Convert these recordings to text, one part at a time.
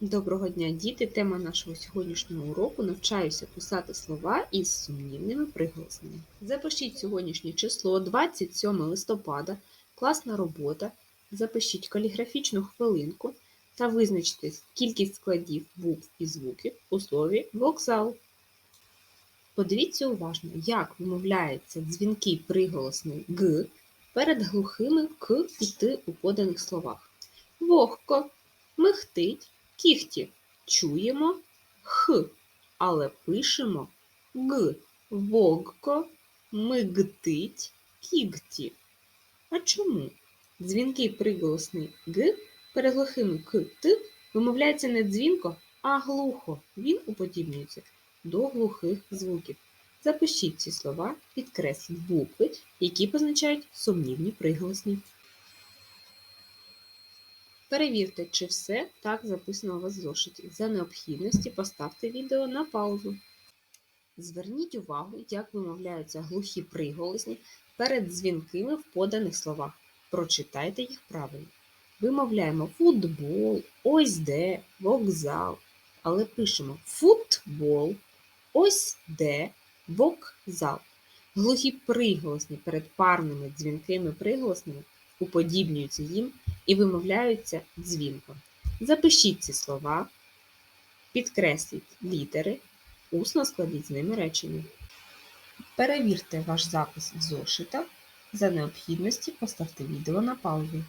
Доброго дня, діти! Тема нашого сьогоднішнього уроку навчаюся писати слова із сумнівними приголосними. Запишіть сьогоднішнє число 27 листопада, класна робота. Запишіть каліграфічну хвилинку та визначте кількість складів букв і звуків у слові вокзал. Подивіться уважно, як вимовляється дзвінкий приголосний Г перед глухими К і Т у поданих словах. Вогко, михтить, кіхті. Чуємо Х, але пишемо Г. Вогко, мигтить, кігті. А чому? Дзвінкий приголосний Г перед глухими К, Т вимовляється не дзвінко, а глухо. Він уподібнюється до глухих звуків. Запишіть ці слова, підкресліть букви, які позначають сумнівні приголосні. Перевірте, чи все так записано у вас в зошиті. За необхідності поставте відео на паузу. Зверніть увагу, як вимовляються глухі приголосні перед дзвінкими в поданих словах. Прочитайте їх правильно. Вимовляємо футбол, ось де, вокзал. Але пишемо футбол, ось де, вокзал. Глухі приголосні перед парними дзвінкими приголосними уподібнюються їм і вимовляються дзвінко. Запишіть ці слова, підкресліть літери, усно складіть з ними речення. Перевірте ваш запис в зошитах. За необхідності поставте відео на паузу.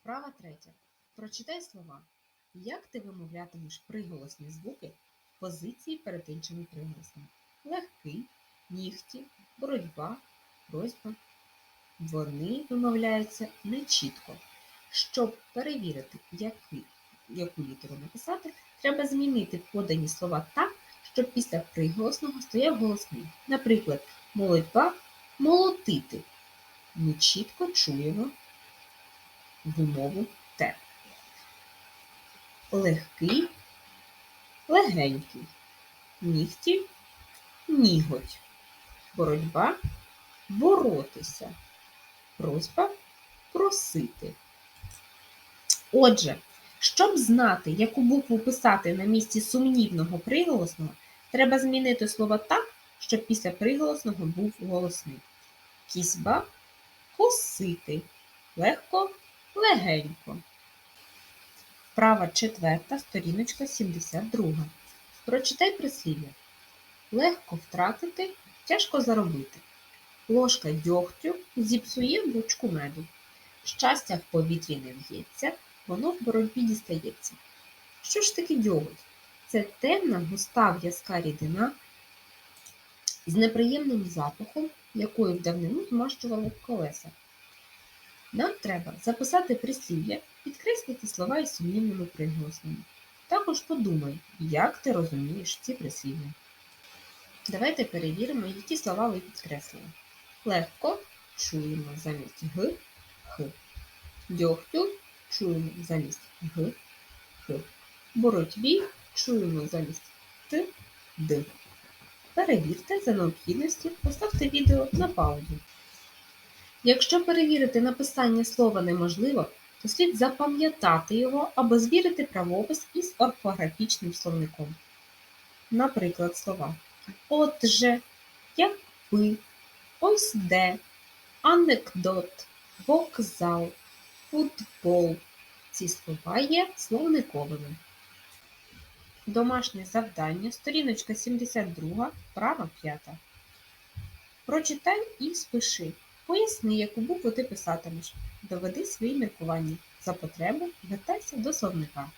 Вправа третя. Прочитай слова. Як ти вимовлятимеш приголосні звуки в позиції перед іншими приголосними? Легкий, нігті, боротьба, просьба. Вони вимовляються нечітко. Щоб перевірити, які, яку літеру написати, треба змінити подані слова так, щоб після приголосного стояв голосний. Наприклад, молодьба молотити. Ми чітко чуємо вимову Т. Легкий, легенький. Нігті ніготь. Боротьба боротися. Просьба просити. Отже, щоб знати, яку букву писати на місці сумнівного приголосного, треба змінити слово так, щоб після приголосного був голосний. Кісьба косити. Легко, легенько. Вправа четверта, сторіночка 72. Прочитай прислів'я. Легко втратити, тяжко заробити. Ложка дьогтю зіпсує бочку меду. Щастя в повітрі не в'ється, воно в боротьбі дістається. Що ж таке дьоготь? Це темна, густа в'язка рідина з неприємним запахом, якою в давнину змащували колеса. Нам треба записати прислів'я, підкреслити слова із сумнівними приголосними. Також подумай, як ти розумієш ці прислів'я. Давайте перевіримо, які слова ви підкреслили. Легко чуємо замість Г, Х. Дьогтю чуємо замість Г, Х. Боротьбі чуємо замість Т, Д. Перевірте за необхідності, поставте відео на паузу. Якщо перевірити написання слова неможливо, то слід запам'ятати його або звірити правопис із орфографічним словником. Наприклад, слова Отже, якби, ось де, анекдот, вокзал, футбол. Ці слова є словниковими. Домашнє завдання, сторіночка 72, права 5. Прочитай і спиши. Поясни, яку букву ти писатимеш. Доведи свої міркування. За потреби вертайся до словника.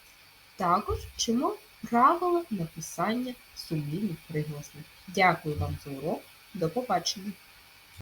Також вчимо правила написання сумнівних приголосних. Дякую вам за урок. До побачення!